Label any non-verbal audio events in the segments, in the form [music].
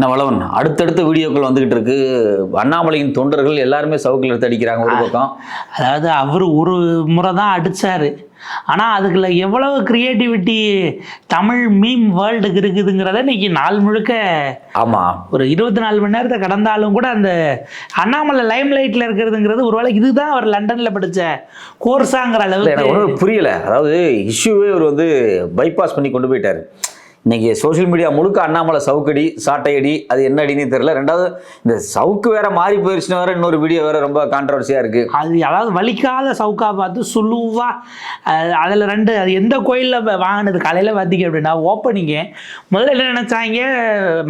என்ன வளவன்? அடுத்தடுத்த வீடியோக்கள் வந்துகிட்டு இருக்கு. அண்ணாமலையின் தொண்டர்கள் எல்லாருமே சவுக்கில் எடுத்து அடிக்கிறாங்க ஒரு பக்கம். அதாவது அவர் ஒரு முறை தான் அடிச்சாரு. ஆனால் அதுக்குள்ள எவ்வளவு கிரியேட்டிவிட்டி தமிழ் மீம் வேர்ல்டுக்கு இருக்குதுங்கிறத இன்னைக்கு நாள் முழுக்க ஆமா. ஒரு இருபத்தி நாலு மணி நேரத்தை கடந்தாலும் கூட அந்த அண்ணாமலை லைம் லைட்டில் இருக்கிறதுங்கிறது ஒருவேளை இதுதான் அவர் லண்டனில் படித்த கோர்ஸாங்கிற அளவுக்கு எனக்கு ஒன்றும் புரியல. அதாவது இஷ்யூவே அவர் வந்து பைபாஸ் பண்ணி கொண்டு போயிட்டாரு. இன்னைக்கு சோஷியல் மீடியா முழுக்க அண்ணாமலை சவுக்கடி சாட்டையடி அது என்ன அடின்னு தெரியல. ரெண்டாவது இந்த சவுக்கு வேற மாறி போயிருச்சுன்னு வேற இன்னொரு வீடியோ வேற ரொம்ப கான்ட்ரவர்சியா இருக்கு. அது அதாவது வலிக்காத சவுக்கா பார்த்து சுழுவா அதில் ரெண்டு அது எந்த கோயிலில் வாங்கினது? காலையில் பார்த்தீங்க அப்படின்னா ஓப்பனிங்கு முதல்ல என்ன நினச்சாங்க?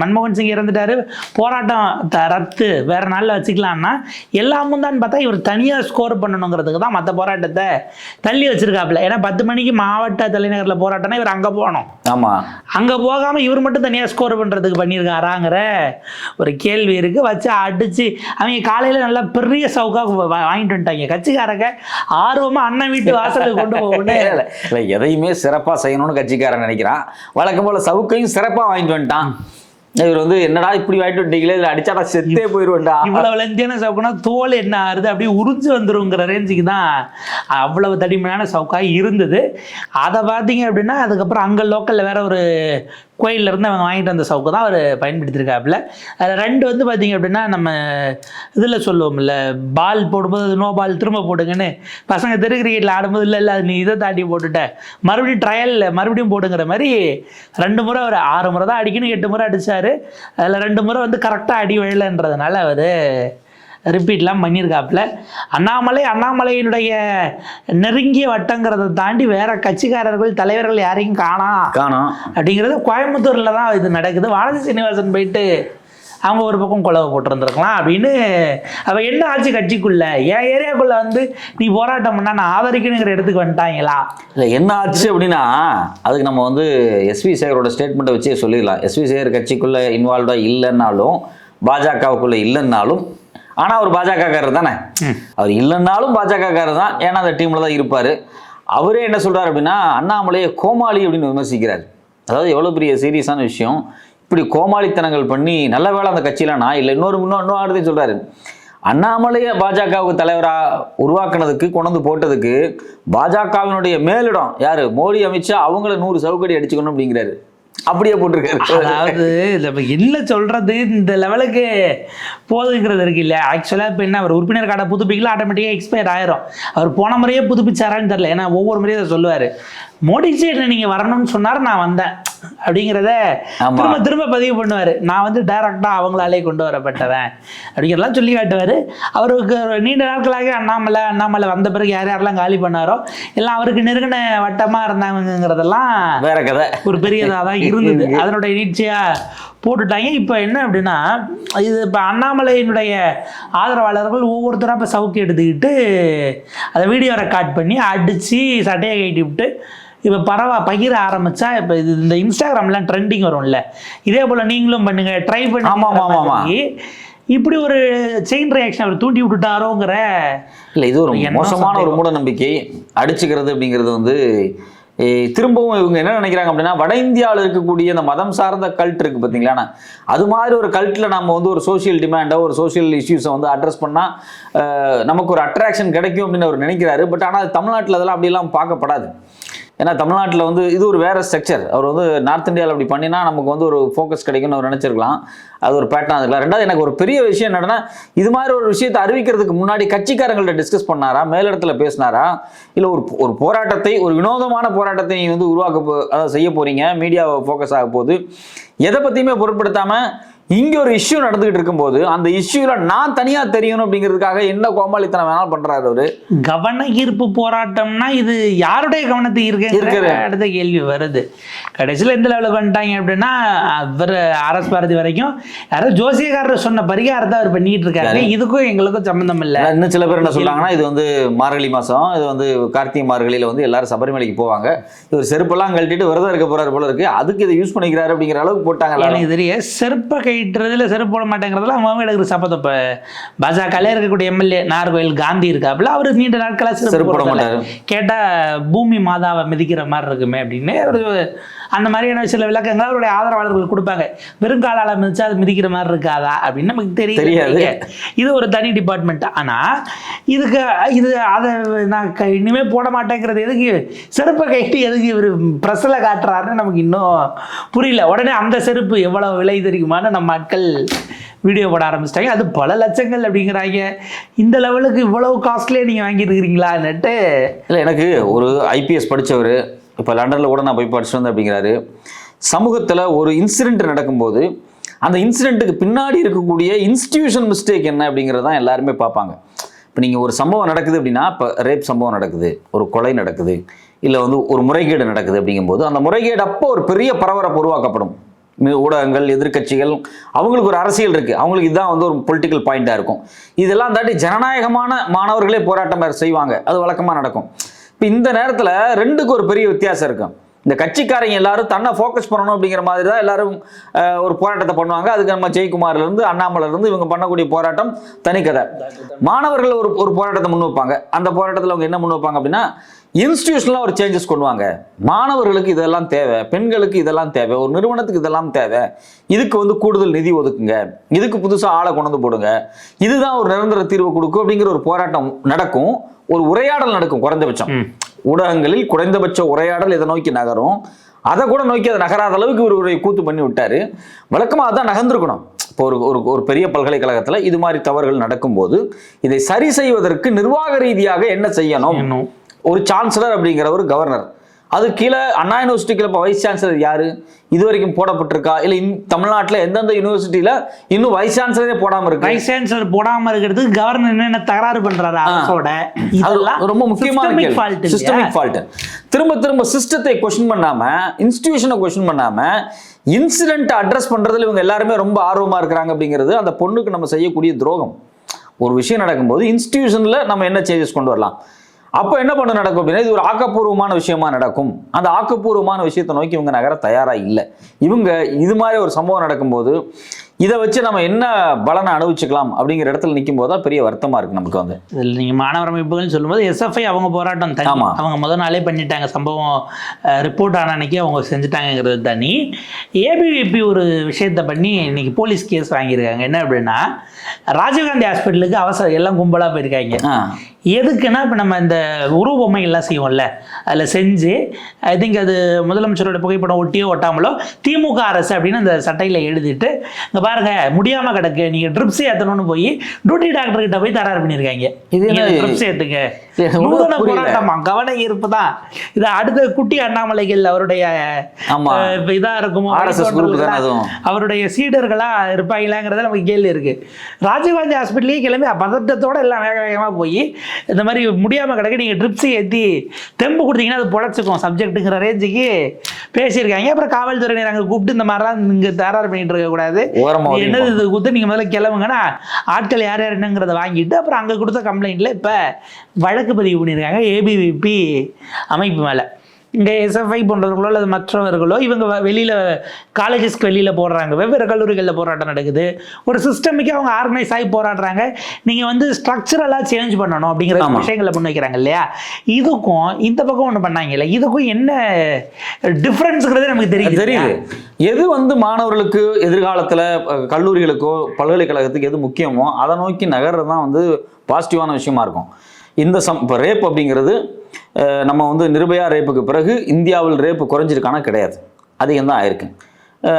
மன்மோகன் சிங் இறந்துட்டாரு. போராட்டம் ரத்து. வேற நாளில் வச்சுக்கலாம்னா எல்லாமும் தான் பார்த்தா இவர் தனியாக ஸ்கோர் பண்ணணுங்கிறதுக்கு தான் மற்ற போராட்டத்தை தள்ளி வச்சிருக்காப்புல. ஏன்னா பத்து மணிக்கு மாவட்ட தலைநகரில் போராட்டம்னா இவர் அங்கே போகணும். ஆமா. அங்கே போகாமல் இவர் மட்டும் தனியாக ஸ்கோர் பண்ணுறதுக்கு பண்ணியிருக்காராங்கிற ஒரு கேள்வி இருக்குது வச்சு அடித்து அவங்க காலையில் நல்லா பெரிய சவுக்கா வாங்கிட்டு வந்துட்டாங்க. கட்சிக்காரங்க ஆர்வமாக அண்ணன் வீட்டு வாசலுக்கு கொண்டு போகணும் [laughs] இல்லை. எதையுமே சிறப்பா செய்யணும்னு கட்சிக்காரன் நினைக்கிறான். வழக்கம் போல சவுக்கையும் சிறப்பா வாங்கிட்டு வந்துட்டான். இவர் வந்து என்னடா இப்படி வாங்கிட்டு வந்துட்டீங்களே இதுல அடிச்சாடா செத்தே போயிருவேன்டா. இவ்வளவு லெந்தியான சவுக்குனா தோல் என்ன ஆறுது? அப்படியே உறிஞ்சு வந்துருங்கிற ரேஞ்சுக்கு தான் அவ்வளவு தடிமையான சவுக்காக இருந்தது. அதை பார்த்தீங்க அப்படின்னா அதுக்கப்புறம் அங்கே லோக்கலில் வேற ஒரு கோயில்ல இருந்து அவங்க வாங்கிட்டு வந்த சவுக்கு தான் அவர் பயன்படுத்தியிருக்காப்புல அதில் ரெண்டு வந்து பார்த்தீங்க அப்படின்னா நம்ம இதில் சொல்லுவோம்ல பால் போடும்போது நோ பால் திரும்ப போடுங்கன்னு. பசங்க தெரு கிரிக்கெட்டில் ஆடும்போது இல்லை இல்லை அது நீ இதை தாண்டி போட்டுட்ட. மறுபடியும் ட்ரையலில் மறுபடியும் போடுங்கிற மாதிரி ரெண்டு முறை அவர் ஆறு முறை தான் அடிக்கணும் எட்டு முறை அடித்தார் அதில் ரெண்டு முறை வந்து கரெக்டாக அடி விழலைன்றதுனால அவர் ரிப்பீட்லாம் பண்ணியிருக்காப்புல அண்ணாமலை அண்ணாமலையினுடைய நெருங்கிய வட்டங்கிறத தாண்டி வேற கட்சிக்காரர்கள் தலைவர்கள் யாரையும் காணாம் காணோம். அப்படிங்கிறது கோயம்புத்தூரில் தான் இது நடக்குது. வானதி சீனிவாசன் போயிட்டு அவங்க ஒரு பக்கம் குழவை போட்டிருந்துருக்கலாம் அப்படின்னு. அவள் என்ன ஆச்சு கட்சிக்குள்ள? என் ஏரியாக்குள்ள வந்து நீ போராட்டம் பண்ணா நான் ஆதரிக்கணுங்கிற இடத்துக்கு வந்துட்டாங்களா? இல்லை என்ன ஆச்சு அப்படின்னா அதுக்கு நம்ம வந்து எஸ்வி சேகரோட ஸ்டேட்மெண்ட்டை வச்சே சொல்லிடலாம். எஸ்வி சேகர் கட்சிக்குள்ளே இன்வால்வ்டாக இல்லைன்னாலும் பாஜகவுக்குள்ளே இல்லைன்னாலும் ஆனால் அவர் பாஜகக்காரர் தானே? அவர் இல்லைன்னாலும் பாஜகக்காரர் தான். ஏன்னா அந்த டீமில் தான் இருப்பார். அவரே என்ன சொல்றாரு அப்படின்னா அண்ணாமலையை கோமாளி அப்படின்னு விமர்சிக்கிறார். அதாவது எவ்வளோ பெரிய சீரியஸான விஷயம். இப்படி கோமாளித்தனங்கள் பண்ணி நல்ல வேளை அந்த கட்சியில நான் இல்லை. இன்னொரு இன்னும் இன்னும் அடுத்து சொல்றாரு. அண்ணாமலையை பாஜகவுக்கு தலைவராக உருவாக்குனதுக்கு கொண்டு போட்டதுக்கு பாஜகவினுடைய மேலிடம் யாரு? மோடி அமித்ஷா அவங்கள நூறு சவுக்கடி அடிச்சுக்கணும் அப்படிங்கிறாரு. அப்படியே போட்டிருக்காரு. அதாவது நம்ம என்ன சொல்றது? இந்த லெவலுக்கு போதுங்கிறது இருக்கு இல்லையா? ஆக்சுவலாக இப்போ என்ன அவர் உறுப்பினர் கார்டை புதுப்பிக்கல ஆட்டோமேட்டிக்காக எக்ஸ்பயர் ஆயிரும். அவர் போன முறையே புதுப்பிச்சாரான்னு தெரியல. ஏன்னா ஒவ்வொரு முறையும் அதை சொல்லுவார். மோடி சைடில் நீங்கள் வரணும்னு சொன்னார் நான் வந்தேன். அப்படிங்கிறத. திரும்ப திரும்ப பதிவு பண்ணுவார். நான் வந்து டைரக்டாக அவங்களாலே கொண்டு வரப்பட்டவன். அப்படிங்கிறதெல்லாம் சொல்லி காட்டுவார். அவருக்கு நீண்ட நாட்களாக அண்ணாமலை அண்ணாமலை வந்த பிறகு யார் யாரெல்லாம் காலி பண்ணாரோ எல்லாம் அவருக்கு நெருங்கின வட்டமாக இருந்தாங்கிறதெல்லாம் வேற கதை. ஒரு பெரியதாக தான் இருந்தது. அதனுடைய நீட்சியாக போட்டுட்டாங்க. இப்போ என்ன அப்படின்னா இது இப்போ அண்ணாமலையினுடைய ஆதரவாளர்கள் ஒவ்வொருத்தராக இப்போ சவுக்கு எடுத்துக்கிட்டு அதை வீடியோ ரெக்கார்ட் பண்ணி அடித்து சட்டையை கட்டி விட்டு இப்போ பரவா பகிர ஆரம்பிச்சா இப்போ இது இந்த இன்ஸ்டாகிராம்லாம் ட்ரெண்டிங் வரும்ல. இதே போல் நீங்களும் பண்ணுங்க ட்ரை பண்ணி ஆமா, ஆமா, ஆமா, ஆமா. இப்படி ஒரு செயின் ரியாக்ஷன் அவர் தூண்டி விட்டுட்டாரோங்கிற இல்லை இது ஒரு மோசமான ஒரு? மூட நம்பிக்கை அடிச்சுக்கிறது அப்படிங்கிறது வந்து திரும்பவும் இவங்க என்ன நினைக்கிறாங்க அப்படின்னா வட இந்தியாவில் இருக்கக்கூடிய இந்த மதம் சார்ந்த கல்ட் இருக்கு பார்த்தீங்களா அது மாதிரி ஒரு கல்ட்டில் நம்ம வந்து ஒரு சோஷியல் டிமாண்டோ ஒரு சோஷியல் இஷ்யூஸை வந்து அட்ரஸ் பண்ணால் நமக்கு ஒரு அட்ராக்ஷன் கிடைக்கும் அப்படின்னு அவர் நினைக்கிறாரு. பட் ஆனால் தமிழ்நாட்டில் அதெல்லாம் அப்படிலாம் பார்க்கப்படாது. ஏன்னா தமிழ்நாட்டில் வந்து இது ஒரு வேற ஸ்ட்ரக்சர் அவர் வந்து நார்த் இந்தியாவில் அப்படி பண்ணினா நமக்கு வந்து ஒரு ஃபோக்கஸ் கிடைக்கும்னு அவர் நினச்சிருக்கலாம். அது ஒரு பேட்டர்ன் இருக்கலாம். ரெண்டாவது எனக்கு ஒரு பெரிய விஷயம் என்னென்னா இது மாதிரி ஒரு விஷயத்தை அறிவிக்கிறதுக்கு முன்னாடி கட்சிக்காரங்கள்ட்ட டிஸ்கஸ் பண்ணாரா? மேலிடத்தில் பேசினாரா? இல்லை ஒரு ஒரு போராட்டத்தை ஒரு வினோதமான போராட்டத்தை நீங்கள் வந்து உருவாக்க போ அதாவது செய்ய போகிறீங்க மீடியாவை ஃபோக்கஸ் ஆக போகுது. எதை பற்றியுமே பொருட்படுத்தாமல் இங்க ஒரு இஷ்யூ நடந்துகிட்டு இருக்கும்போது அந்த இஷ்யூல நான் தனியா தெரியணும் அப்படிங்கிறதுக்காக என்ன கோமாளித்தனம் வேணாலும் பண்றாரு அவரு. கவன ஈர்ப்பு போராட்டம்னா இது யாருடைய கவனத்தை ஈர்க்குது. அடுத்த கேள்வி வருது. கடைசியில் எந்த லெவலில் பண்ணிட்டாங்க அப்படின்னா அவர் அரசு பாரதி வரைக்கும் யாரோ ஜோசியக்காரர் சொன்ன பரிகாரத்தை அவர் பண்ணிட்டு இருக்காரு. இதுக்கும் எங்களுக்கும் சம்மந்தம் இல்லை. இன்னும் சில பேர் என்ன சொல்றாங்கன்னா இது வந்து மார்கழி மாசம். இது வந்து கார்த்திகை மார்கழியில வந்து எல்லாரும் சபரிமலைக்கு போவாங்க. இவர் செருப்பெல்லாம் கழட்டிட்டு விரதம் இருக்க போறாரு போல இருக்கு. அதுக்கு இதை யூஸ் பண்ணிக்கிறாரு அப்படிங்கிற அளவுக்கு போட்டாங்க. எனக்கு தெரிய செருப்பை கயிட்டுறதுல செருப்பு போட மாட்டேங்கிறதுல அவங்க எடுக்கிற சப்பத்தை இப்போ பாஜகலே இருக்கக்கூடிய எம்எல்ஏ நார்கோயில் காந்தி இருக்காப்புல அவர் நீண்ட நாட்களாக செருப்பு போட மாட்டாரு. கேட்டால் பூமி மாதாவை மிதிக்கிற மாதிரி இருக்குமே அப்படின்னு ஒரு அந்த மாதிரியான சில விளக்கங்கள் அவருடைய ஆதரவாளர்கள் கொடுப்பாங்க. வெறுங்காலால மிதிச்சா அது மிதிக்கிற மாதிரி இருக்காதா அப்படின்னு நமக்கு தெரியாது. தெரியாது. இது ஒரு தனி டிபார்ட்மெண்ட் ஆனா இதுக்கு இது அதை நான் இனிமே போட மாட்டேங்கிறது எதுக்கு செருப்பை கைட்டு எதுக்கு இவர் ப்ரெஸ்ஸில் காட்டுறாருன்னு நமக்கு இன்னும் புரியல. உடனே அந்த செருப்பு எவ்வளவு விலை தெரியுமான்னு நம்ம ஆட்கள் வீடியோ போட ஆரம்பிச்சிட்டாங்க. அது பல லட்சங்கள் அப்படிங்கிறாங்க. இந்த லெவலுக்கு இவ்வளவு காஸ்ட்லியே நீங்கள் வாங்கியிருக்கிறீங்களான்னுட்டு இல்லை எனக்கு ஒரு ஐபிஎஸ் படிச்சவர் இப்போ லண்டனில் கூட நான் போய் படிச்சுட்டு வந்தேன் அப்படிங்கிறாரு. சமூகத்தில் ஒரு இன்சிடென்ட் நடக்கும்போது அந்த இன்சிடென்ட்டுக்கு பின்னாடி இருக்கக்கூடிய இன்ஸ்டிடியூஷன் மிஸ்டேக் என்ன அப்படிங்கிறது தான் எல்லாருமே பார்ப்பாங்க. இப்போ நீங்கள் ஒரு சம்பவம் நடக்குது அப்படின்னா இப்போ ரேப் சம்பவம் நடக்குது ஒரு கொலை நடக்குது இல்லை வந்து ஒரு முறைகேடு நடக்குது அப்படிங்கும்போது அந்த முறைகேடு அப்போ ஒரு பெரிய பரபரப்பு உருவாக்கப்படும். ஊடகங்கள் எதிர்க்கட்சிகள் அவங்களுக்கு ஒரு அரசியல் இருக்குது அவங்களுக்கு இதுதான் வந்து ஒரு பொலிட்டிக்கல் பாயிண்ட்டாக இருக்கும். இதெல்லாம் தாண்டி ஜனநாயகமான மாணவர்களே போராட்டம் செய்வாங்க. அது வழக்கமாக நடக்கும். இப்போ இந்த நேரத்துல ரெண்டுக்கு ஒரு பெரிய வித்தியாசம் இருக்கும் இந்த கட்சிக்காரங்க எல்லாரும் தன்னை ஃபோக்கஸ் பண்ணணும் அப்படிங்கிற மாதிரி தான் எல்லாரும் ஒரு போராட்டத்தை பண்ணுவாங்க. அதுக்கு நம்ம ஜெயக்குமார்ல இருந்து அண்ணாமலைல இருந்து இவங்க பண்ணக்கூடிய போராட்டம் தனிக்கதை. மாணவர்கள் ஒரு ஒரு போராட்டத்தை முன் வைப்பாங்க. அந்த போராட்டத்தில் அவங்க என்ன முன் வைப்பாங்க அப்படின்னா இன்ஸ்டியூஷனலாக ஒரு சேஞ்சஸ் கொண்டு வாங்க. மாணவர்களுக்கு இதெல்லாம் தேவை. பெண்களுக்கு இதெல்லாம் தேவை. ஒரு நிறுவனத்துக்கு இதெல்லாம் தேவை. இதுக்கு வந்து கூடுதல் நிதி ஒதுக்குங்க. இதுக்கு புதுசாக ஆளை கொண்டு வந்து போடுங்க. இதுதான் ஒரு நிரந்தர தீர்வு கொடுக்கும் அப்படிங்கிற ஒரு போராட்டம் நடக்கும். ஒரு உரையாடல் நடக்கும் குறைந்தபட்சம். ஊடகங்களில் குறைந்தபட்ச உரையாடல் இதை நோக்கி நகரும். அதை கூட நோக்கி அதை நகராத அளவுக்கு இவர் ஒரு கூத்து பண்ணி விட்டாரு. வழக்கமாக அதான் நகர்ந்திருக்கணும். இப்போ ஒரு ஒரு ஒரு பெரிய பல்கலைக்கழகத்தில் இது மாதிரி தவறுகள் நடக்கும்போது இதை சரி செய்வதற்கு நிர்வாக ரீதியாக என்ன செய்யணும்? இன்னும் ஒரு சான்சலர் அப்படிங்கிற ஒரு கவர்னர் அது கீழே அண்ணா யூனிவர்சிட்டிக்கு இப்போ வைஸ் சான்சலர் யாரு? இது வரைக்கும் போடப்பட்டிருக்கா? இல்லை இன் தமிழ்நாட்டில் எந்தெந்த யூனிவர்சிட்டியில இன்னும் வைஸ் சான்சலரே போடாம இருக்கு? வைஸ் சான்சலர் போடாம இருக்கிறதுக்கு கவர்னர் என்னென்ன தகராறு பண்றாரு அரசோட? இதெல்லாம் ரொம்ப முக்கியமான? சிஸ்டமிக் ஃபால்ட் திரும்ப திரும்ப சிஸ்டத்தை கொஸ்டின் பண்ணாம இன்ஸ்டிடியூஷனை கொஸ்டின் பண்ணாம இன்சிடென்ட் அட்ரஸ் பண்றதுல இவங்க எல்லாருமே ரொம்ப ஆர்வமா இருக்கிறாங்க அப்படிங்கிறது அந்த பொண்ணுக்கு நம்ம செய்யக்கூடிய துரோகம். ஒரு விஷயம் நடக்கும்போது இன்ஸ்டிடியூஷன்ல நம்ம என்ன சேஞ்சஸ் கொண்டு வரலாம்? அப்போ என்ன பண்ண நடக்கும் அப்படின்னா இது ஒரு ஆக்கப்பூர்வமான விஷயமா நடக்கும். அந்த ஆக்கப்பூர்வமான விஷயத்தை நோக்கி இவங்க நகர தயாரா இல்லை. இவங்க இது மாதிரி ஒரு சம்பவம் நடக்கும்போது இதை வச்சு நம்ம என்ன பலனை அனுபவிச்சுக்கலாம் அப்படிங்கிற இடத்துல நிற்கும் போது தான் பெரிய வருத்தமா இருக்கு நமக்கு வந்து இதில் நீங்கள் மாணவர் அமைப்புகள் சொல்லும்போது எஸ்எஃப்ஐ அவங்க போராட்டம் தனி. அவங்க முத நாளே பண்ணிட்டாங்க சம்பவம் ரிப்போர்ட் ஆன அன்னைக்கு அவங்க செஞ்சுட்டாங்கங்கிறது தனி. ஏபிவிபி ஒரு விஷயத்தை பண்ணி இன்னைக்கு போலீஸ் கேஸ் வாங்கியிருக்காங்க. என்ன அப்படின்னா ராஜீவ்காந்தி ஹாஸ்பிட்டலுக்கு அவசரம் எல்லாம் கும்பலாக போயிருக்காங்க. எதுக்குன்னா இப்போ நம்ம இந்த உருவ பொம்மைகள்லாம் செய்வோம்ல அதில் செஞ்சு ஐ திங்க் அது முதலமைச்சரோட புகைப்படம் ஒட்டியோ ஒட்டாமலோ திமுக அரசு அப்படின்னு அந்த சட்டையில் எழுதிட்டு இங்கே பாருங்க முடியாமல் கிடக்கு நீங்கள் ட்ரிப்ஸ் ஏற்றணும்னு போய் டியூட்டி டாக்டர் கிட்ட போய் தரார் பண்ணியிருக்காங்க இது ட்ரிப்ஸ் ஏற்றுங்க நூதன. போராட்டமா? கவன ஈர்ப்பு தான் இது அடுத்த குட்டி அண்ணாமலைகள் அவருடைய இதா இருக்குமோ. அவருடைய சீடர்களா இருப்பாங்களாங்கிறத நமக்கு கேள்வி இருக்கு. ராஜீவ்காந்தி ஹாஸ்பிட்டலே கிளம்பி பதட்டத்தோட எல்லாம் வேக வேகமாக போய் இந்த மாதிரி முடியாமல் கிடக்க நீங்கள் ட்ரிப்ஸ் ஏற்றி தெம்பு கொடுத்தீங்கன்னா அது பொழைச்சிக்கும் சப்ஜெக்ட்டுங்கிற ரேஞ்சுக்கு பேசியிருக்காங்க. அப்புறம் காவல்துறையினர் அங்கே கூப்பிட்டு இந்த மாதிரிலாம் இங்கே தகராறு பண்ணிட்டு இருக்கக்கூடாது என்னது இது கொடுத்து நீங்கள் முதல்ல கிளம்புங்கன்னா ஆட்கள் யார் யார் என்னங்கிறத வாங்கிட்டு அப்புறம் அங்கே கொடுத்த கம்ப்ளைண்ட்டில் இப்போ வழக்கு பதிவு பண்ணியிருக்காங்க ஏபிவிபி அமைப்பு மேலே. இங்கே எஸ்எஃப்ஐ போன்றவர்களோ அல்லது மற்றவர்களோ இவங்க வெளியில காலேஜஸ்க்கு வெளியில போடுறாங்க. வெவ்வேறு கல்லூரிகளில் போராட்டம் நடக்குது. ஒரு சிஸ்டமிக்காக அவங்க ஆர்கனைஸ் ஆகி போராடுறாங்க. நீங்க வந்து ஸ்ட்ரக்சரலாக சேஞ்ச் பண்ணணும் அப்படிங்கிற. விஷயங்களை முன்வைக்கிறாங்க இல்லையா? இதுக்கும் இந்த பக்கம் ஒன்று பண்ணாங்கல்ல இதுக்கும் என்ன டிஃப்ரென்ஸுங்கிறது நமக்கு தெரியுது தெரியுது. எது வந்து மாணவர்களுக்கு எதிர்காலத்துல கல்லூரிகளுக்கோ பல்கலைக்கழகத்துக்கு எது முக்கியமோ அதை நோக்கி நகர்றது தான் வந்து பாசிட்டிவான விஷயமா இருக்கும். இந்த சம் இப்போ ரேப் அப்படிங்கிறது நம்ம வந்து நிர்பயா ரேப்புக்கு பிறகு இந்தியாவில் ரேப்பு குறைஞ்சிருக்கானா கிடையாது. அதிகம் தான் ஆயிருக்கு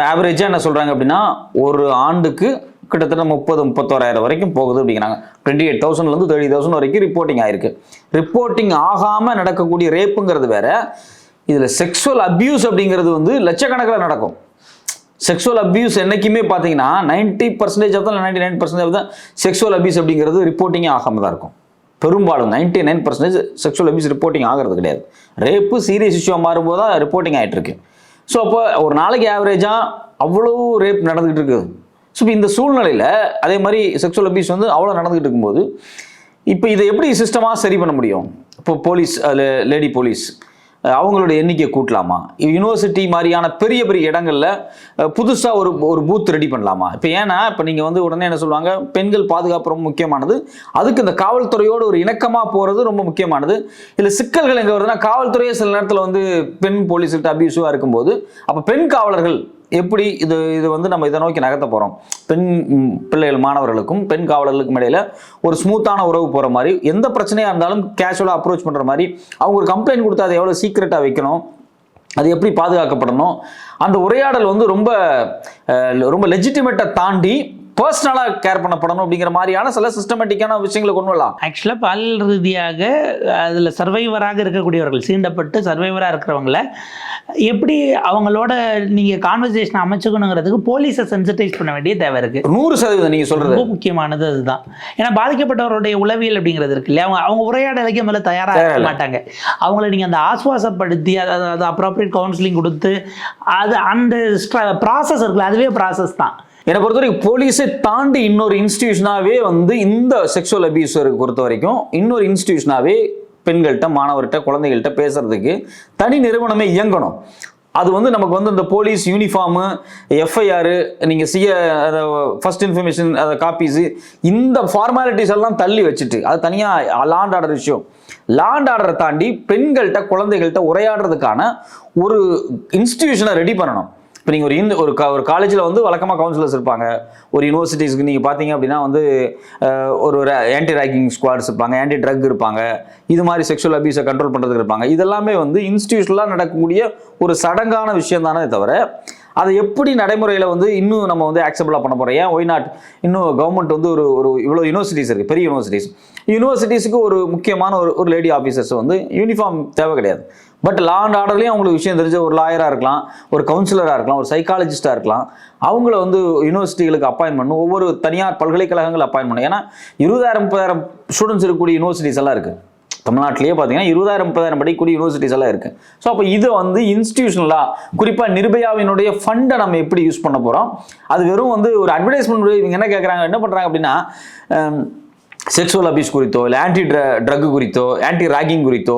ஆவரேஜாக என்ன சொல்கிறாங்க அப்படின்னா ஒரு ஆண்டுக்கு கிட்டத்தட்ட முப்பது முப்பத்தோராயிரம் வரைக்கும் போகுது அப்படிங்கிறாங்க. டுவெண்ட்டி எயிட் தௌசண்ட்லேருந்து தேர்ட்டி தௌசண்ட் வரைக்கும் ரிப்போர்ட்டிங் ஆயிருக்கு. ரிப்போர்ட்டிங் ஆகாமல் நடக்கக்கூடிய ரேப்புங்கிறது வேற இதில் செக்ஸுவல் அப்யூஸ் அப்படிங்கிறது வந்து லட்சக்கணக்கில் நடக்கும். செக்ஸுவல் அப்யூஸ் என்னைக்குமே பார்த்தீங்கன்னா நைன்ட்டி பர்சன்டேஜ் ஆஃப் தான் நைன்ட்டி நைன் பர்சன்டேஜ் தான் செக்ஸுவல் அப்யூஸ் அப்படிங்கிறது ரிப்போர்ட்டிங்கே ஆகாம தான் இருக்கும். பெரும்பாலும் ninety nine percentage sexual abuse reporting ஆகிறது கிடையாது. ரேப்பு சீரியஸ் இஷ்யூவாக மாறும்போது தான் ரிப்போர்ட்டிங் ஆகிட்டு இருக்கு ஸோ அப்போ ஒரு நாளைக்கு ஆவரேஜாக அவ்வளோ ரேப் நடந்துகிட்டு இருக்குது. ஸோ இப்போ இந்த சூழ்நிலையில் அதே மாதிரி செக்ஷுவல் அபியூஸ் வந்து அவ்வளோ நடந்துகிட்டு இருக்கும்போது இப்போ இதை எப்படி சிஸ்டமாக சரி பண்ண முடியும்? இப்போ போலீஸ் அதில் லேடி போலீஸ் அவங்களோட எண்ணிக்கை கூட்டலாமா? யூனிவர்சிட்டி மாதிரியான பெரிய பெரிய இடங்களில் புதுசாக ஒரு ஒரு பூத் ரெடி பண்ணலாமா? இப்போ ஏன்னா இப்போ நீங்கள் வந்து உடனே என்ன சொல்லுவாங்க பெண்கள் பாதுகாப்பு ரொம்ப முக்கியமானது. அதுக்கு இந்த காவல்துறையோடு ஒரு இணக்கமாக போகிறது ரொம்ப முக்கியமானது. இல்லை சிக்கல்கள் எங்கே வருதுன்னா காவல்துறையே சில நேரத்தில் வந்து பெண் போலீஸ்கிட்ட அபியூசிவா இருக்கும்போது அப்போ பெண் காவலர்கள் எப்படி இது இது வந்து நம்ம இதை நோக்கி நகர்த்த போகிறோம் பெண் பிள்ளைகள் மாணவர்களுக்கும் பெண் காவலர்களுக்கும் இடையில ஒரு ஸ்மூத்தான உறவு போகிற மாதிரி எந்த பிரச்சனையாக இருந்தாலும் கேஷுவலாக அப்ரோச் பண்ணுற மாதிரி அவங்க ஒரு கம்ப்ளைண்ட் கொடுத்தா அதை எவ்வளோ சீக்கிரட்டாக வைக்கணும்? அது எப்படி பாதுகாக்கப்படணும்? அந்த உரையாடல் வந்து ரொம்ப ரொம்ப லெஜிட்டிமேட்டை தாண்டி பர்சனலாக கேர் பண்ணப்படணும் அப்படிங்கிற மாதிரியான சில சிஸ்டமேட்டிக்கான விஷயங்களை கொண்டு வரலாம். ஆக்சுவலாக பாலியல் ரீதியாக அதில் சர்வைவராக இருக்கக்கூடியவர்கள் சீண்டப்பட்டு சர்வைவராக இருக்கிறவங்கள எப்படி அவங்களோட நீங்கள் கான்வர்சேஷன் அமைச்சுக்கணுங்கிறதுக்கு போலீஸை சென்சிட்டைஸ் பண்ண வேண்டிய தேவை இருக்குது நூறு சதவீதம் நீங்க சொல்றது. ரொம்ப முக்கியமானது அதுதான். ஏன்னா பாதிக்கப்பட்டவருடைய உளவியல் அப்படிங்கிறது இருக்கு இல்லையா? அவங்க அவங்க உரையாடலுக்கு முதல்ல தயாராக இருக்க மாட்டாங்க. அவங்கள நீங்கள் அந்த ஆஸ்வாசப்படுத்தி அது அது அப்ராப்ரியேட் கவுன்சிலிங் கொடுத்து அது அந்த ப்ராசஸ் இருக்குல்ல அதுவே ப்ராசஸ் தான். என்னை பொறுத்த வரைக்கும் போலீஸை தாண்டி இன்னொரு இன்ஸ்டியூஷனாகவே வந்து இந்த செக்ஷுவல் அபியூஸருக்கு பொறுத்த வரைக்கும் இன்னொரு இன்ஸ்டிடியூஷனாவே பெண்கள்கிட்ட மாணவர்கிட்ட குழந்தைகள்கிட்ட பேசுறதுக்கு தனி நிறுவனமே இயங்கணும். அது வந்து நமக்கு வந்து இந்த போலீஸ் யூனிஃபார்மு எஃப்ஐஆர் நீங்கள் சிய ஃபர்ஸ்ட் இன்ஃபர்மேஷன் அதை காப்பீஸு இந்த ஃபார்மாலிட்டிஸ் எல்லாம் தள்ளி வச்சுட்டு அது தனியாக லாண்ட் ஆர்டர் விஷயம். லாண்ட் ஆர்டரை தாண்டி பெண்கள்கிட்ட குழந்தைகள்கிட்ட உரையாடுறதுக்கான ஒரு இன்ஸ்டிடியூஷனை ரெடி பண்ணணும். இப்போ நீங்கள் ஒரு இந்த ஒரு கா ஒரு காலேஜில் வந்து வழக்கமாக கவுன்சிலர்ஸ் இருப்பாங்க. ஒரு யூனிவர்சிட்டிஸ்க்கு நீங்கள் பார்த்தீங்க அப்படின்னா வந்து ஒரு ஒரு ஆன்டி ரேக்கிங் ஸ்குவாட்ஸ் இருப்பாங்க ஆன்டி ட்ரக் இருப்பாங்க. இது மாதிரி செக்ஷுவல் அபியூஸை கண்ட்ரோல் பண்ணுறதுக்கு இருப்பாங்க. இதெல்லாமே வந்து இன்ஸ்டியூஷனலாக நடக்கக்கூடிய ஒரு சடங்கான விஷயம் தானே தவிர அதை எப்படி நடைமுறையில் வந்து இன்னும் நம்ம வந்து ஆக்செப்டலாக பண்ண போகிறோம் ஏன்? ஒய் நாட் இன்னும் கவர்மெண்ட் வந்து ஒரு ஒரு இவ்வளோ யூனிவர்சிட்டிஸ் இருக்குது பெரிய யூனிவர்சிட்டிஸ் யூனிவர்சிட்டிஸுக்கு ஒரு முக்கியமான ஒரு ஒரு லேடி ஆஃபீஸர்ஸ் வந்து யூனிஃபார்ம் தேவை கிடையாது. பட் லா அண்ட் ஆர்டர்லேயும் அவங்களுக்கு விஷயம் தெரிஞ்ச ஒரு லாயராக இருக்கலாம் ஒரு கவுன்சிலராக இருக்கலாம் ஒரு சைக்காலஜிஸ்ட்டாக இருக்கலாம். அவங்கள வந்து யூனிவர்சிட்டிகளுக்கு அப்பாயின் பண்ணணும் ஒவ்வொரு தனியார் பல்கலைக்கழகங்கள் அப்பாயின் பண்ணணும். ஏன்னா இருபதாயிரம் முப்பதாயிரம் ஸ்டூடெண்ட்ஸ் இருக்கக்கூடிய யூனிவர்சிட்டிஸ் எல்லாம் இருக்குது தமிழ்நாட்டிலேயே பார்த்தீங்கன்னா இருபதாயிரம் முப்பதாயிரம் படிக்கக்கூடிய யூனிவர்சிட்டிஸ் எல்லாம் இருக்கு. ஸோ அப்போ இதை வந்து இன்ஸ்டியூஷனலாக குறிப்பாக நிர்பயாவினுடைய ஃபண்டை நம்ம எப்படி யூஸ் பண்ண போகிறோம் அது வெறும் வந்து ஒரு அட்வர்டைஸ்மெண்ட் இவங்க என்ன கேட்குறாங்க என்ன பண்ணுறாங்க அப்படின்னா செக்ஸுவல் அபியூஸ் குறித்தோ இல்லை ஆன்டி ட்ரக் குறித்தோ ஆன்டி ராகிங் குறித்தோ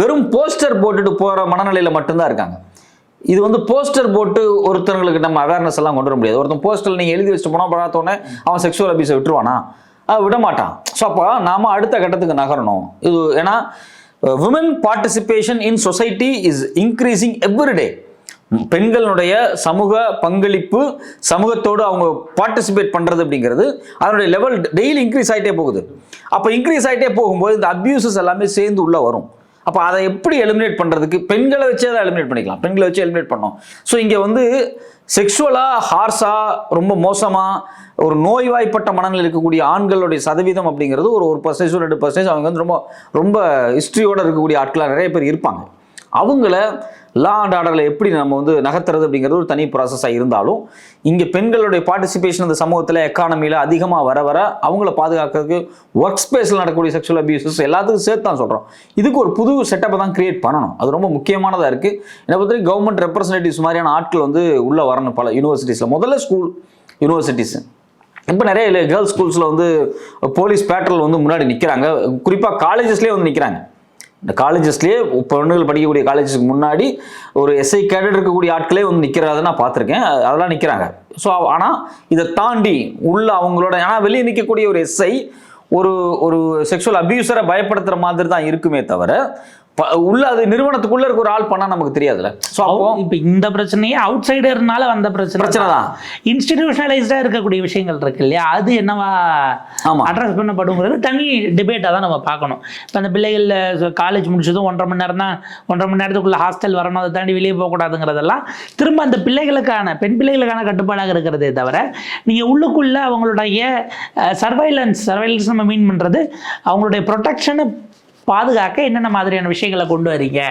வெறும் போஸ்டர் போட்டுட்டு போகிற மனநிலையில் மட்டும்தான் இருக்காங்க. இது வந்து போஸ்டர் போட்டு ஒருத்தங்களுக்கு நம்ம அவேர்னஸ் எல்லாம் கொண்டு வர முடியாது. ஒருத்தன் போஸ்டர் நீங்கள் எழுதி வச்சுட்டு போனால் பார்த்தோன்னே அவன் செக்ஷுவல் அபியூஸை விட்டுருவானா? விட மாட்டான் ஸோ அப்போ நாம் அடுத்த கட்டத்துக்கு நகரணும். இது ஏன்னா women participation in society is increasing every day பெண்களுடைய சமூக பங்களிப்பு சமூகத்தோடு அவங்க பார்ட்டிசிபேட் பண்ணுறது அப்படிங்கிறது அதனுடைய லெவல் டெய்லி இன்க்ரீஸ் ஆகிட்டே போகுது. அப்போ இன்க்ரீஸ் ஆகிட்டே போகும்போது இந்த அப்யூசஸ் எல்லாமே சேர்ந்து உள்ளே வரும். அப்போ அதை எப்படி எலிமினேட் பண்ணுறதுக்கு பெண்களை வச்சே அதை எலிமினேட் பண்ணிக்கலாம். பெண்களை வச்சு எலிமினேட் பண்ணோம் ஸோ இங்கே வந்து செக்ஷுவலாக ஹார்ஸாக ரொம்ப மோசமாக ஒரு நோய்வாய்ப்பட்ட மனநிலை இருக்கக்கூடிய ஆண்களுடைய சதவீதம் அப்படிங்கிறது ஒரு ஒரு பர்சன்டேஜ் ரெண்டு பர்சன்டேஜ் அவங்க வந்து ரொம்ப ரொம்ப ஹிஸ்ட்ரியோடு இருக்கக்கூடிய ஆட்களாக நிறைய பேர் இருப்பாங்க. அவங்கள லா அண்ட் ஆர்டரில் எப்படி நம்ம வந்து நகர்த்துறது அப்படிங்கிறது ஒரு தனி ப்ராசஸாக இருந்தாலும் இங்கே பெண்களுடைய பார்ட்டிசிபேஷன் அந்த சமூகத்தில் எக்கானமியில் அதிகமாக வர வர அவங்கள பாதுகாக்கிறதுக்கு ஒர்க் ஸ்பேஸில் நடக்கக்கூடிய செக்ஷுவல் அபியூசஸ் எல்லாத்துக்கும் சேர்த்து தான் சொல்கிறோம் இதுக்கு ஒரு புது செட்டப்பை தான் கிரியேட் பண்ணணும். அது ரொம்ப முக்கியமானதாக இருக்குது என்னை பொறுத்த கவர்மெண்ட் ரெப்ரசன்டேட்டிவ்ஸ் மாதிரியான ஆட்கள் வந்து உள்ளே வரணும் பல யூனிவர்சிட்டிஸில் முதல்ல ஸ்கூல் யூனிவர்சிட்டிஸ் இப்போ நிறைய கேர்ள்ஸ் ஸ்கூல்ஸில் வந்து போலீஸ் பேட்ரல் வந்து முன்னாடி நிற்கிறாங்க குறிப்பாக காலேஜஸ்லேயே வந்து நிற்கிறாங்க இந்த காலேஜஸ்லேயே பொண்ணுகள் படிக்கக்கூடிய காலேஜஸ்க்கு முன்னாடி ஒரு எஸ்ஐ கேடட் இருக்கக்கூடிய ஆட்களே வந்து நிற்கிறத நான் பார்த்துருக்கேன். அதெல்லாம் நிற்கிறாங்க ஸோ ஆனால் இதை தாண்டி உள்ள அவங்களோட ஏன்னா வெளியே நிற்கக்கூடிய ஒரு எஸ்ஐ ஒரு ஒரு செக்ஷுவல் அபியூசரை பயப்படுத்துகிற மாதிரி தான் இருக்குமே தவிர உள்ள அது நிறுவனத்துக்குள்ள இருக்க ஒரு ஆள் பண்ணால் நமக்கு தெரியாதுல்ல. ஸோ அப்போ இப்போ இந்த பிரச்சனையே அவுட் சைடர்னால வந்த பிரச்சனை பிரச்சனை தான். இன்ஸ்டிடியூஷனலைஸ்டாக இருக்கக்கூடிய விஷயங்கள் இருக்கு இல்லையா? அது என்னவா ஆமா. அட்ரஸ் பண்ணப்படுங்கிறது தனி டிபேட்டாக தான் நம்ம பார்க்கணும். இப்போ அந்த பிள்ளைகள் காலேஜ் முடிச்சதும் ஒன்றரை மணி நேரம் தான் ஒன்றரை மணி நேரத்துக்குள்ள ஹாஸ்டல் வரணும் அதை தாண்டி வெளியே போகக்கூடாதுங்கிறதெல்லாம் திரும்ப அந்த பிள்ளைகளுக்கான பெண் பிள்ளைகளுக்கான கட்டுப்பாடாக இருக்கிறதே தவிர நீங்கள் உள்ளுக்குள்ள அவங்களுடைய சர்வைலன்ஸ் சர்வைலன்ஸ் நம்ம மீன் பண்ணுறது அவங்களுடைய ப்ரொடெக்ஷனை பாதுகாக்க என்னென்ன மாதிரியான விஷயங்களை கொண்டு வரீங்க?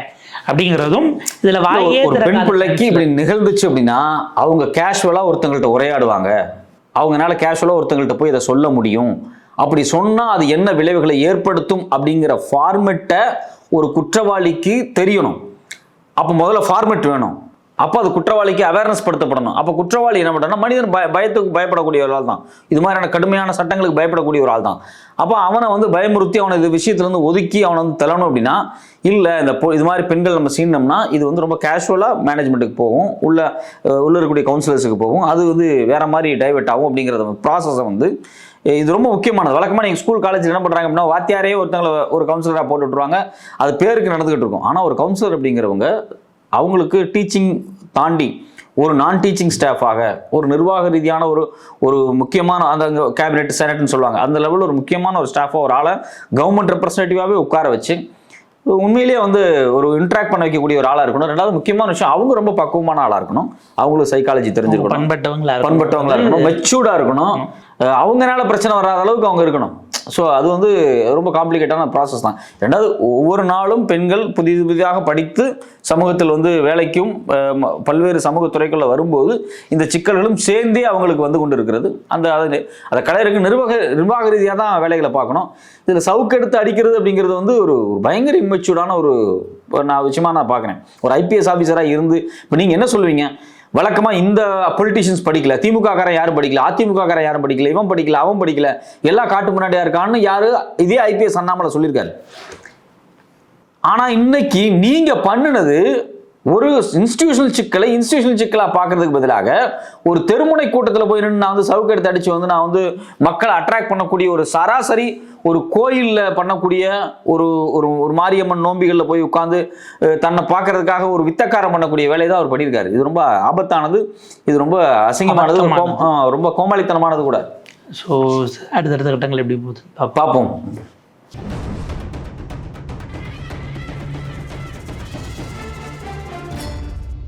அப்படிங்கிறதும் இதில் வாயே ஒரு பெண் பிள்ளைக்கு இப்படி நிகழ்ந்துச்சு அப்படின்னா அவங்க கேஷுவலாக ஒருத்தங்கள்ட்ட உரையாடுவாங்க. அவங்கனால கேஷுவலாக ஒருத்தங்கள்ட்ட போய் இதை சொல்ல முடியும். அப்படி சொன்னா அது என்ன விளைவுகளை ஏற்படுத்தும் அப்படிங்கிற ஃபார்மெட்டை ஒரு குற்றவாளிக்கு தெரியணும். அப்போ முதல்ல ஃபார்மெட் வேணும். அப்போ அது குற்றவாளிக்கு அவேர்னஸ் படுத்தப்படணும். அப்போ குற்றவாளி என்ன பண்ணுறா மனிதன் பய பயத்துக்கு பயப்படக்கூடிய ஒரு ஆள் தான் இது மாதிரியான கடுமையான சட்டங்களுக்கு பயப்படக்கூடிய ஒரு ஆள் தான் அப்போ அவனை வந்து பயமுறுத்தி அவனை இது விஷயத்துலேருந்து ஒதுக்கி அவனை வந்து தள்ளணும் அப்படின்னா இல்லை இந்த பொ- இது மாதிரி பெண்கள் நம்ம சீனம்னா இது வந்து ரொம்ப கேஷுவலாக மேனேஜ்மெண்ட்டுக்கு போகும். உள்ள உள்ள இருக்கக்கூடிய கவுன்சிலர்ஸுக்கு போகும். அது வந்து வேற மாதிரி டைவெர்ட் ஆகும் அப்படிங்கிறத ப்ராசஸை வந்து இது ரொம்ப முக்கியமானது. வழக்கமாக நீங்கள் ஸ்கூல் காலேஜ் என்ன பண்ணுறாங்க அப்படின்னா வாத்தியாரே ஒருத்தங்களை ஒரு கவுன்சிலராக போட்டு விட்ருவாங்க அது பேருக்கு நடந்துகிட்டு இருக்கும். ஆனால் ஒரு கவுன்சிலர் அப்படிங்கிறவங்க அவங்களுக்கு டீச்சிங் தாண்டி ஒரு நான் டீச்சிங் ஸ்டாஃபாக ஒரு நிர்வாக ரீதியான ஒரு ஒரு முக்கியமான அந்த கேபினெட் செனட்னு சொல்லுவாங்க. அந்த லெவலில் ஒரு முக்கியமான ஒரு ஸ்டாஃபாக ஒரு ஆளை கவர்மெண்ட் ரெப்ரஸன்டேட்டிவாகவே உட்கார வச்சு உண்மையிலேயே வந்து ஒரு இன்ட்ராக்ட் பண்ண வைக்கக்கூடிய ஒரு ஆளாக இருக்கணும். ரெண்டாவது முக்கியமான விஷயம் அவங்க ரொம்ப பக்குவமான ஆளாக இருக்கணும். அவங்களுக்கு சைக்காலஜி தெரிஞ்சிருக்கணும். பண்பட்டவங்களா இருக்கணும். பண்பட்டவங்களா இருக்கணும். மெச்சூர்டாக இருக்கணும். அவங்கனால பிரச்சனை வராத அளவுக்கு அவங்க இருக்கணும். ஸோ அது வந்து ரொம்ப காம்ப்ளிகேட்டான ப்ராசஸ் தான். ரெண்டாவது ஒவ்வொரு நாளும் பெண்கள் புதிது புதிதாக படித்து சமூகத்தில் வந்து வேலைக்கும் பல்வேறு சமூக துறைகளில் வரும்போது இந்த சிக்கல்களும் சேர்ந்தே அவங்களுக்கு வந்து கொண்டு இருக்கிறது அந்த அதை அதை கலையருக்கு நிர்வாக நிர்வாக ரீதியாக தான் வேலைகளை பார்க்கணும். இதில் சவுக்கெடுத்து அடிக்கிறது அப்படிங்கிறது வந்து ஒரு பயங்கர இம்மெச்சூர்டான ஒரு ஒரு நான் விஷயமா நான் பார்க்குறேன். ஒரு ஐபிஎஸ் ஆஃபீஸராக இருந்து இப்போ நீங்கள் என்ன சொல்லுவீங்க? வழக்கமா இந்த பொலிட்டிஷியன்ஸ் படிக்கல. திமுகக்காரன் யாரும் படிக்கல. அதிமுகக்காரன் யாரும் படிக்கல. இவன் படிக்கல அவன் படிக்கல. எல்லா காட்டு முன்னாடியா இருக்கான்னு யாரு இதே ஐபிஎஸ் அண்ணாமலை சொல்லியிருக்காரு. ஆனா இன்னைக்கு நீங்க பண்ணுனது ஒரு இன்ஸ்டிடியூஷனல் சிக்கலை இன்ஸ்டிடியூஷனல் சிக்கலா பார்க்கறதுக்கு பதிலாக ஒரு தெருமுனை கூட்டத்தில் போய் நின்று நான் வந்து சவுக்கு எடுத்து அடிச்சு வந்து நான் வந்து மக்களை அட்ராக்ட் பண்ணக்கூடிய ஒரு சராசரி ஒரு கோயிலில் பண்ணக்கூடிய ஒரு ஒரு ஒரு மாரியம்மன் நோம்பிகளில் போய் உட்காந்து தன்னை பார்க்கறதுக்காக ஒரு வித்தக்காரம் பண்ணக்கூடிய வேலையை தான் அவர் பண்ணியிருக்காரு. இது ரொம்ப ஆபத்தானது இது ரொம்ப அசிங்கமானது ரொம்ப கோமாளித்தனமானது கூட. ஸோ அடுத்தடுத்த கட்டங்கள் எப்படி போகுது? பார்ப்போம்.